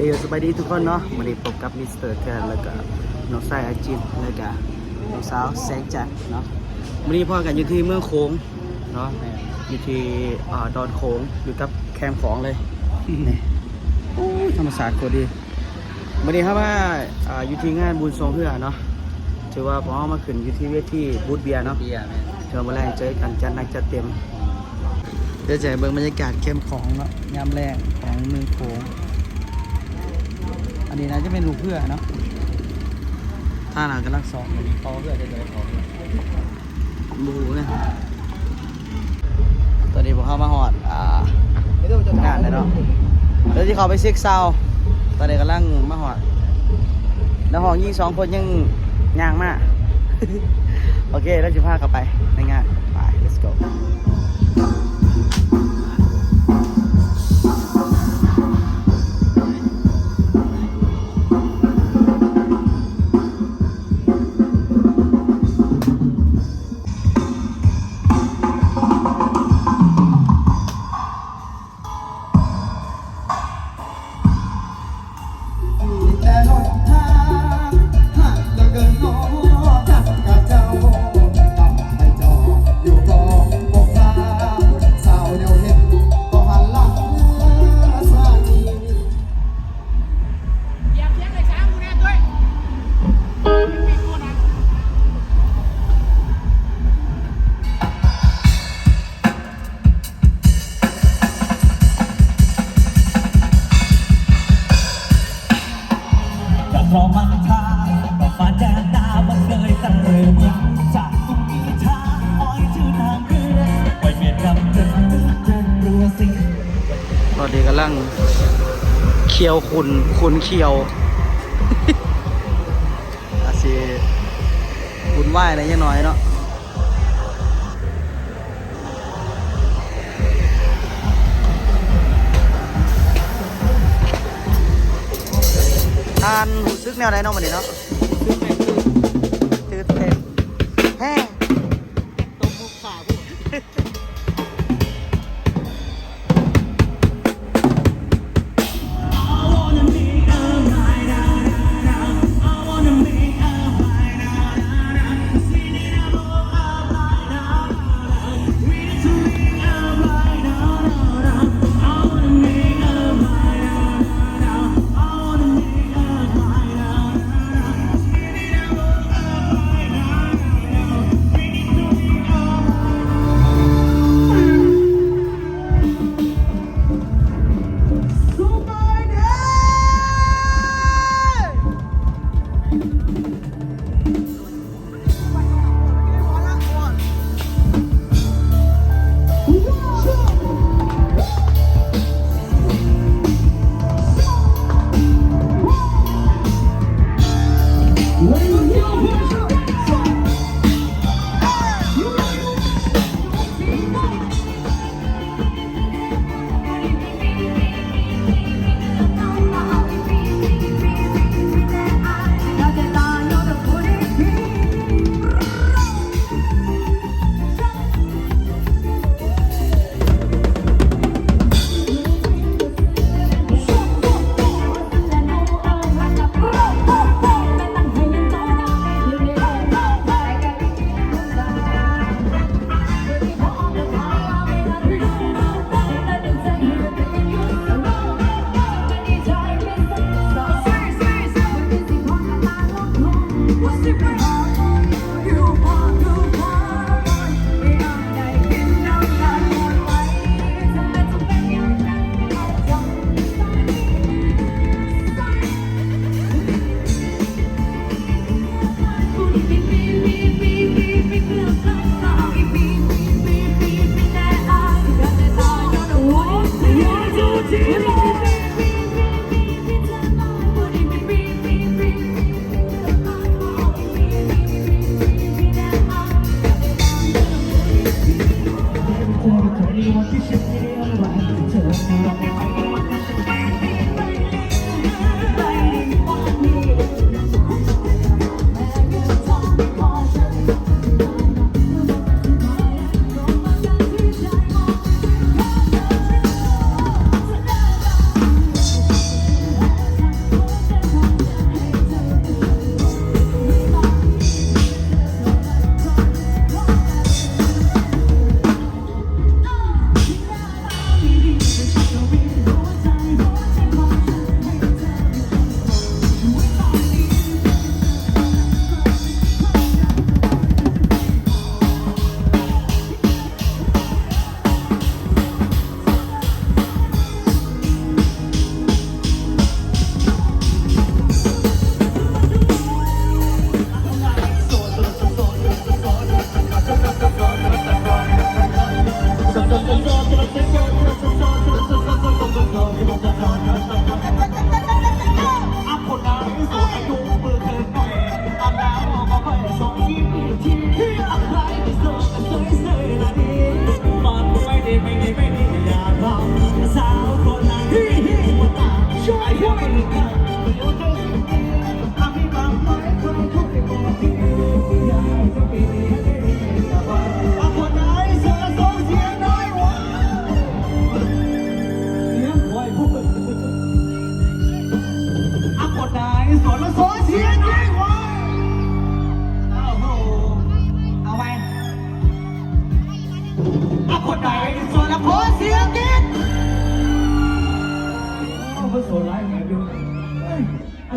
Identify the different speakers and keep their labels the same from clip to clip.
Speaker 1: เออสบายดีทุกคนเนาะวันนี้พบกับมิสเตอร์แทนแล้วก็น้องชายอาจินแล้วก็น้องสาวแสงจันทร์เนาะวันนี้พ่อกันอยู่ที่เมืองโค้งเนาะอยู่ที่อ่าดอนโค้งอยู่กับแคมป์ของเลยนี่โอ้ยธรรมศาสตร์โคตรดีวันนี้ครับว่าอ่าอยู่ที่งานบุญทรงเพื่อเนาะถือว่าพ่อมาขึ้นอยู่ที่เวทีบูธเบียร์เนาะ
Speaker 2: เบียร์แม่น
Speaker 1: เจอมาแรงเจอกันจัดหนักจัดเต็มเดี๋ยวจะให้เบิ่งบรรยากาศเข้มของเนาะยามแรกของเมืองโขง อันนี้นะจะเป็นลูกเพื่อเนาะท่าหนากำลังสอง
Speaker 2: มีเขาเพื่อจะเลยเขา
Speaker 1: บูเนี่ยตอนนี้ผมเข้ามาหอดอ่างานเลยเนาะเดี๋ยวที่เขาไปเซ็กซาวตอนนี้กำลังมาหอด แล้วห้องยี่สองคนยังย่างมาก โอเค แล้วจะพาเข้าไปในงานไป let's go
Speaker 3: ตอนนี้กำลัง
Speaker 4: เคี
Speaker 5: ยว
Speaker 1: คุณคุณเคียวอาซีคุณไหวอะไรยังน้อยเนาะทานหูซึกแนวไหนเนาะมันนี้เนาะตื่นเ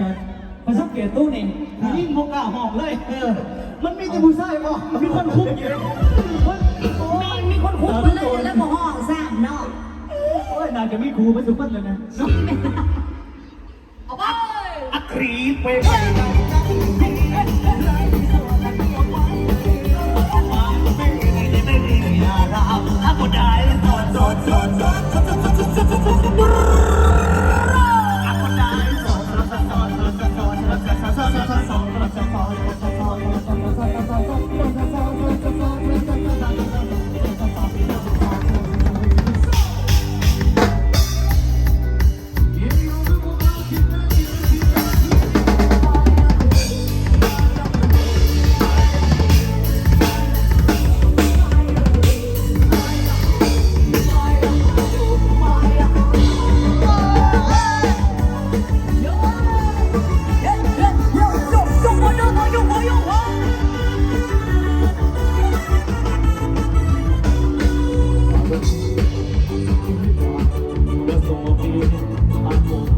Speaker 1: จา
Speaker 2: รย์มาสังเกตตู้นี่ยิ่งโมกล้าหอกเลยเออมันมีแต่ผู้ชายบอกมีคนคุกอยู่
Speaker 6: มีมีคนคุกมาเลยแล้วบอกห้องสามเนาะ
Speaker 2: โอ้ยน่าจะมีครูมาสุพันเลยนะ
Speaker 6: เอาไป
Speaker 5: อัครีไป
Speaker 2: I'm on.